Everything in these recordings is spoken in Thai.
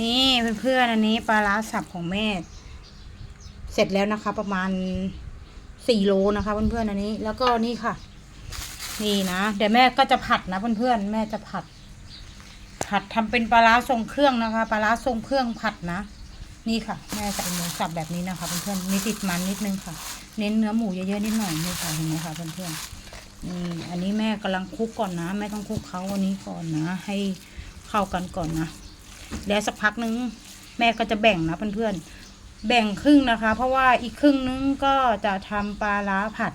นี่เพื่อนๆอันนี้ปลาร้าสับของแม่ เสร็จแล้วนะคะ ประมาณสี่โลนะคะเพื่อนๆอันนี้ แล้วก็นี่ค่ะ นี่นะเดี๋ยวแม่ก็จะผัดนะเพื่อนๆแม่จะผัด ผัดทำเป็นปลาร้าทรงเครื่องนะคะปลาร้าทรงเครื่องผัดนะนี่ค่ะ แม่ใส่หมูสับแบบนี้นะคะเพื่อนๆมีติดมันนิดนึงค่ะ เน้นเนื้อหมูเยอะๆนิดหน่อยนี่ค่ะเห็นไหมคะเพื่อนๆนี่อันนี้แม่กำลังคลุกก่อนนะแม่ต้องคลุกเขาวันนี้ก่อนนะ ให้เข้ากันก่อนนะ แล้วสักพักนึงแม่ก็จะแบ่งนะเพื่อนๆ แบ่งครึ่งนะคะ เพราะว่าอีกครึ่งนึงก็จะทำปลาร้าผัด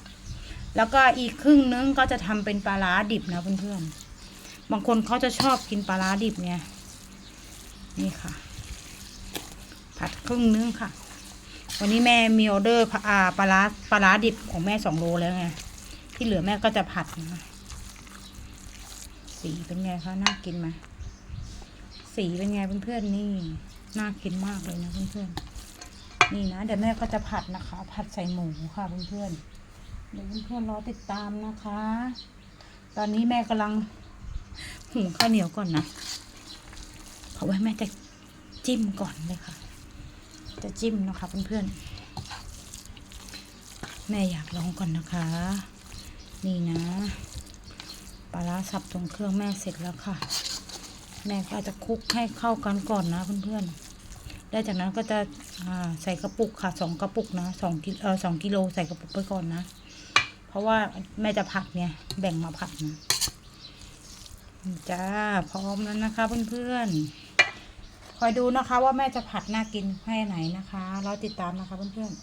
แล้วก็อีกครึ่งนึงก็จะทำเป็นปลาร้าดิบนะเพื่อนๆ บางคนเขาจะชอบกินปลาร้าดิบไงนี่ค่ะ ผัดครึ่งนึงค่ะ วันนี้แม่มีออเดอร์อ่าปลาร้าปลาร้าดิบของแม่สองโลแล้วไงที่เหลือแม่ก็จะผัดนะสีเป็นไงคะน่ากินไหม สีเป็นไงเพื่อนๆนี่น่ากินมากเลยนะเพื่อนๆนี่นะเดี๋ยวแม่ก็จะผัดนะคะ ผัดใส่หมูค่ะเพื่อนๆเดี๋ยวเพื่อนๆรอติดตามนะคะ ตอนนี้แม่กำลังหุงข้าวเหนียวก่อนนะเพราะว่าแม่จะจิ้มก่อนเลยค่ะ จะจิ้มนะคะเพื่อนๆแม่อยากลองก่อนนะคะ นี่นะปลาร้าสับตรงเครื่องแม่เสร็จแล้วค่ะ แม่ก็จะคลุกให้เข้ากันก่อนนะเพื่อนๆแล้จากนั้นก็จะใส่กระปุกค่ะสองกระปุกนะสองกิเออสองกิโลใส่กระปุกไปก่อนนะ เพราะว่าแม่จะผัดเนี่ยแบ่งมาผัดนะจ้าพร้อมแล้วนะคะเพื่อนๆคอยดูนะคะว่าแม่จะผัดน่ากินให้ไหนนะคะรอติดตามนะคะเพื่อนๆ